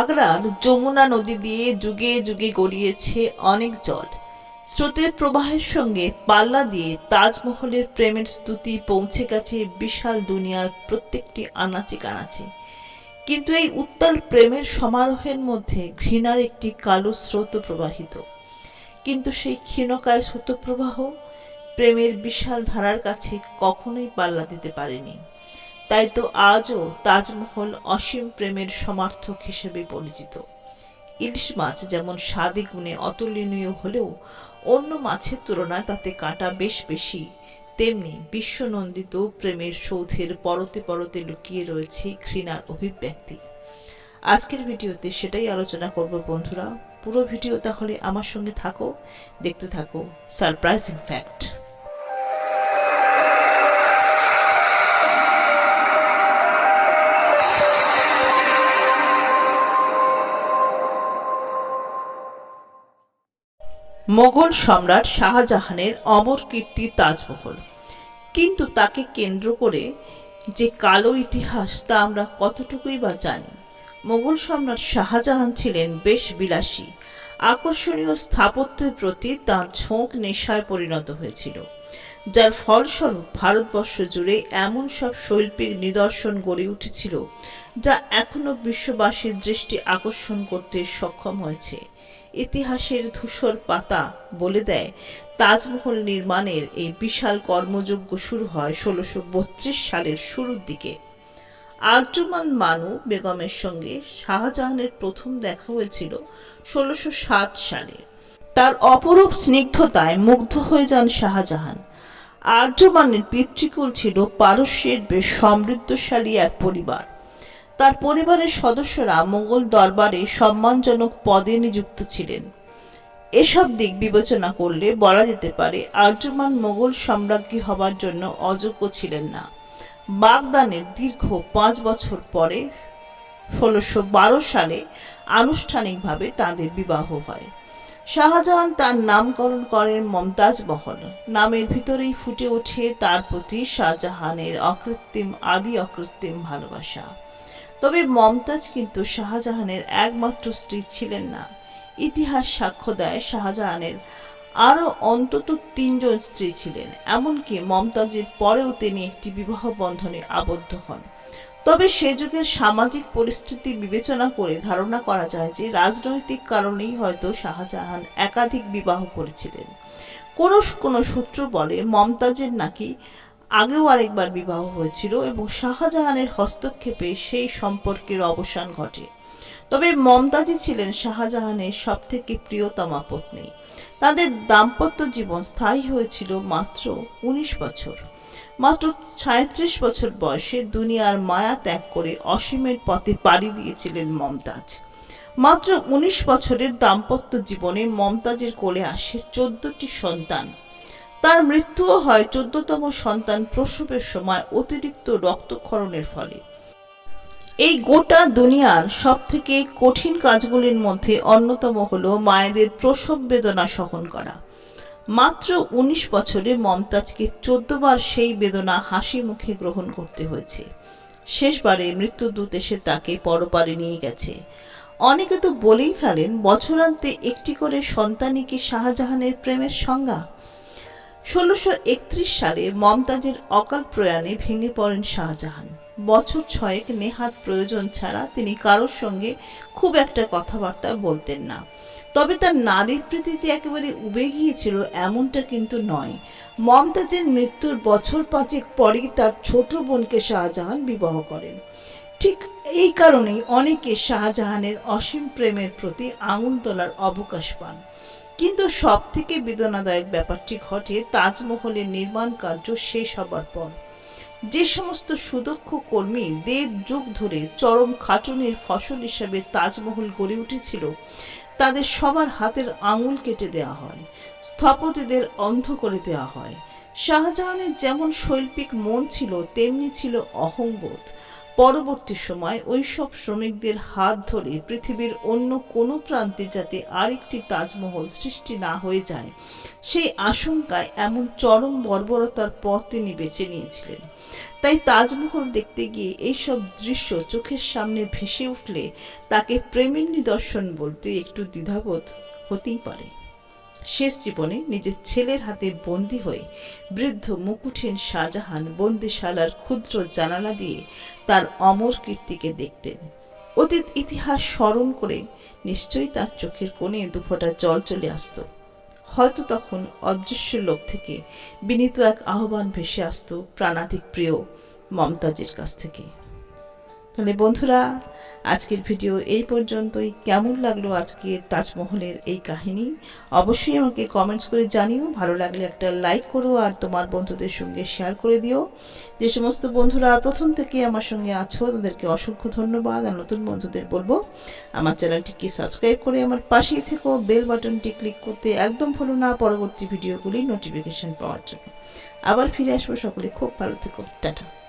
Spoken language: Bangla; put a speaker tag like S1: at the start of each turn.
S1: আগ্রার যমুনা নদী দিয়ে যুগে যুগে গড়িয়েছে অনেক জল। স্রোতের প্রবাহের সঙ্গে পাল্লা দিয়ে তাজমহলের প্রেমের স্তুতি পৌঁছে গেছে বিশাল দুনিয়ার প্রত্যেকটি আনাচে কানাচে কিন্তু এই উত্তাল প্রেমের সমারোহের মধ্যে ঘৃণার একটি কালো স্রোত প্রবাহিত। কিন্তু সেই ক্ষীণকায় স্রোতপ্রবাহ প্রেমের বিশাল ধারার কাছে কখনোই পাল্লা দিতে পারেনি। তাই তো আজও তাজমহল অসীম প্রেমের সমার্থক হিসেবে পরিচিত। ইলিশ মাছ যেমন স্বাদে গুণে অতুলনীয় হলেও অন্য মাছের তুলনায় তাতে কাঁটা বেশ বেশি। তেমনি বিশ্বনন্দিত প্রেমের সৌধের পরতে পরতে লুকিয়ে রয়েছে ঘৃণার অভিব্যক্তি। আজকের ভিডিওতে সেটাই আলোচনা করব বন্ধুরা। পুরো ভিডিও তাহলে আমার সঙ্গে থাকো, দেখতে থাকো, সারপ্রাইজিং ফ্যাক্ট। মোগল সম্রাট শাহজাহানের অমর কীর্তি তাজমহল। কিন্তু তাকে কেন্দ্র করে যে কালো ইতিহাস তা আমরা কতটুকুই বা জানি? মোগল সম্রাট শাহজাহান ছিলেন বেশ বিলাসী। আকর্ষণীয় স্থাপত্যের প্রতি তার ঝোঁক নেশায় পরিণত হয়েছিল, যার ফলস্বরূপ ভারতবর্ষ জুড়ে এমন সব শৈল্পিক নিদর্শন গড়ে উঠেছিল, যা এখনও বিশ্ববাসীর দৃষ্টি আকর্ষণ করতে সক্ষম হয়েছে। ইতিহাসের ধূসর পাতা বলে দেয়। তাজমহল নির্মাণের এই বিশাল কর্মযজ্ঞ শুরু হয় ষোলোশো সালের শুরুর দিকে। আর্যমান মানু বেগমের সঙ্গে শাহজাহানের প্রথম দেখা হয়েছিল ষোলোশো সালে। তার অপরূপ স্নিগ্ধতায় মুগ্ধ হয়ে যান শাহজাহান। আর্যমানের পিতৃকুল ছিল পারস্যের বেশ সমৃদ্ধশালী এক পরিবার। তার পরিবারের সদস্যরা মোগল দরবারে সম্মানজনক পদে নিযুক্ত ছিলেন। এসব দিক বিবেচনা করলে বলা যেতে পারে আর্যমান মোগল সম্রাজ্ঞী হবার জন্য অযোগ্য ছিলেন না। বাগদানের দীর্ঘ পাঁচ বছর পরে ষোলোশো সালে আনুষ্ঠানিকভাবে তাদের বিবাহ হয়। শাহজাহান তার নামকরণ করেন মমতাজ মহল। নামের ভিতরেই ফুটে ওঠে তার প্রতি শাহজাহানের অকৃত্রিম, আদি অকৃত্রিম ভালোবাসা। তবে মমতাজ কিন্তু শাহজাহানের একমাত্র স্ত্রী ছিলেন না। ইতিহাস সাক্ষ্য দেয় শাহজাহানের আরও অন্তত তিনজন স্ত্রী ছিলেন, এমনকি মমতাজের পরেও তিনি একটি বিবাহ বন্ধনে আবদ্ধ হন। তবে সে যুগের সামাজিক পরিস্থিতি বিবেচনা করে ধারণা করা যায় যে রাজনৈতিক কারণেই হয়তো শাহজাহান একাধিক বিবাহ করেছিলেন। কোনো কোনো সূত্র বলে মমতাজের নাকি আগেও আরেকবার বিবাহ হয়েছিল এবং শাহজাহানের হস্তক্ষেপে সেই সম্পর্কের অবসান ঘটে। তবে মমতাজই ছিলেন শাহজাহানের সব থেকে প্রিয়তমা পত্নী। তাদের দাম্পত্য জীবন স্থায়ী হয়েছিল মাত্র উনিশ বছর। মাত্র সাঁত্রিশ বছর বয়সে দুনিয়ার মায়া ত্যাগ করে অসীমের পথে পাড়ি দিয়েছিলেন মমতাজ। মাত্র উনিশ বছরের দাম্পত্য জীবনে মমতাজের কোলে আসে চোদ্দটি সন্তান। তার মৃত্যুও হয় চোদ্দতম সন্তান প্রসবের সময় অতিরিক্ত রক্তক্ষরণের ফলে। এই গোটা দুনিয়ার সব থেকে কঠিন কাজগুলির মধ্যে অন্যতম হল মায়েদের প্রসব বেদনা সহন করা। মাত্র উনিশ বছরে মমতাজকে চোদ্দবার সেই বেদনা হাসি মুখে গ্রহণ করতে হয়েছে। শেষবারে মৃত্যুদূত এসে তাকে পরপারে নিয়ে গেছে। অনেকে তো বলেই ফেলেন, বছরান্তে একটি করে সন্তানই কি শাহজাহানের প্রেমের সংজ্ঞা? ষোলোশো সালে মমতাজের অকাল প্রয়াণে ভেঙে পড়েন শাহজাহান। বছর ছয়েক নেহাত প্রয়োজন ছাড়া তিনি কারোর সঙ্গে খুব একটা কথাবার্তা বলতেন না। তবে তার নারীর প্রীতিতে একেবারে উবে গিয়েছিল এমনটা কিন্তু নয়। মমতাজের মৃত্যুর বছর পাঁচেক পরেই তার ছোট বোনকে শাহজাহান বিবাহ করেন। ঠিক এই কারণেই অনেকে শাহজাহানের অসীম প্রেমের প্রতি আঙুল তোলার অবকাশ পান। কিন্তু সব থেকে বেদনাদায়ক ব্যাপারটি ঘটে তাজমহলের নির্মাণ কার্য শেষ হবার পর। যে সমস্ত সুদক্ষ কর্মী দেড় যুগ ধরে চরম খাটুনির ফসল হিসাবে তাজমহল গড়ে উঠেছিল, তাদের সবার হাতের আঙুল কেটে দেওয়া হয়, স্থপতিদের অন্ধ করে দেওয়া হয়। শাহজাহানের যেমন শৈল্পিক মন ছিল, তেমনি ছিল অহংবোধ। পরবর্তী সময় ওইসব শ্রমিকদের হাত ধরে পৃথিবীর অন্য কোনো প্রান্তে যাতে আরেকটি তাজমহল সৃষ্টি না হয়ে যায়, সেই আশঙ্কায় এমন চরম বর্বরতার পথ তিনি বেছে নিয়েছিলেন। তাই তাজমহল দেখতে গিয়ে এইসব দৃশ্য চোখের সামনে ভেসে উঠলে তাকে প্রেমের নিদর্শন বলতে একটু দ্বিধাবোধ হতেই পারে। শেষ জীবনে নিজের ছেলের হাতে বন্দী হয়ে বৃদ্ধ মুকুঠেন শাহজাহান বন্দিশালার ক্ষুদ্র জানালা দিয়ে তার অমর কীর্তিকে দেখতেন। অতীত ইতিহাস স্মরণ করে নিশ্চয়ই তার চোখের কোণে দুফোটা জল চলে আসত। হয়তো তখন অদৃশ্য লোক থেকে বিনীত এক আহ্বান ভেসে আসত প্রাণাধিক প্রিয় মমতাজের কাছ থেকে। তাহলে বন্ধুরা, আজকের ভিডিও এই পর্যন্তই। কেমন লাগল আজকের তাজমহলের এই কাহিনী? অবশ্যই আমাকে কমেন্টস করে জানিও। ভালো লাগলে একটা লাইক করো আর তোমার বন্ধুদের সঙ্গে শেয়ার করে দিও। যে সমস্ত বন্ধুরা প্রথম থেকে আমার সঙ্গে আছো, তাদেরকে অসংখ্য ধন্যবাদ। আর নতুন বন্ধুদের বলব, আমার চ্যানেলটিকে সাবস্ক্রাইব করে আমার পাশেই থেকো। বেল বাটনটি ক্লিক করতে একদম ভুলো না। পরবর্তী ভিডিওগুলি নোটিফিকেশন পাওয়ার জন্য। আবার ফিরে আসব। সকলে খুব ভালো থেকো। টাটা।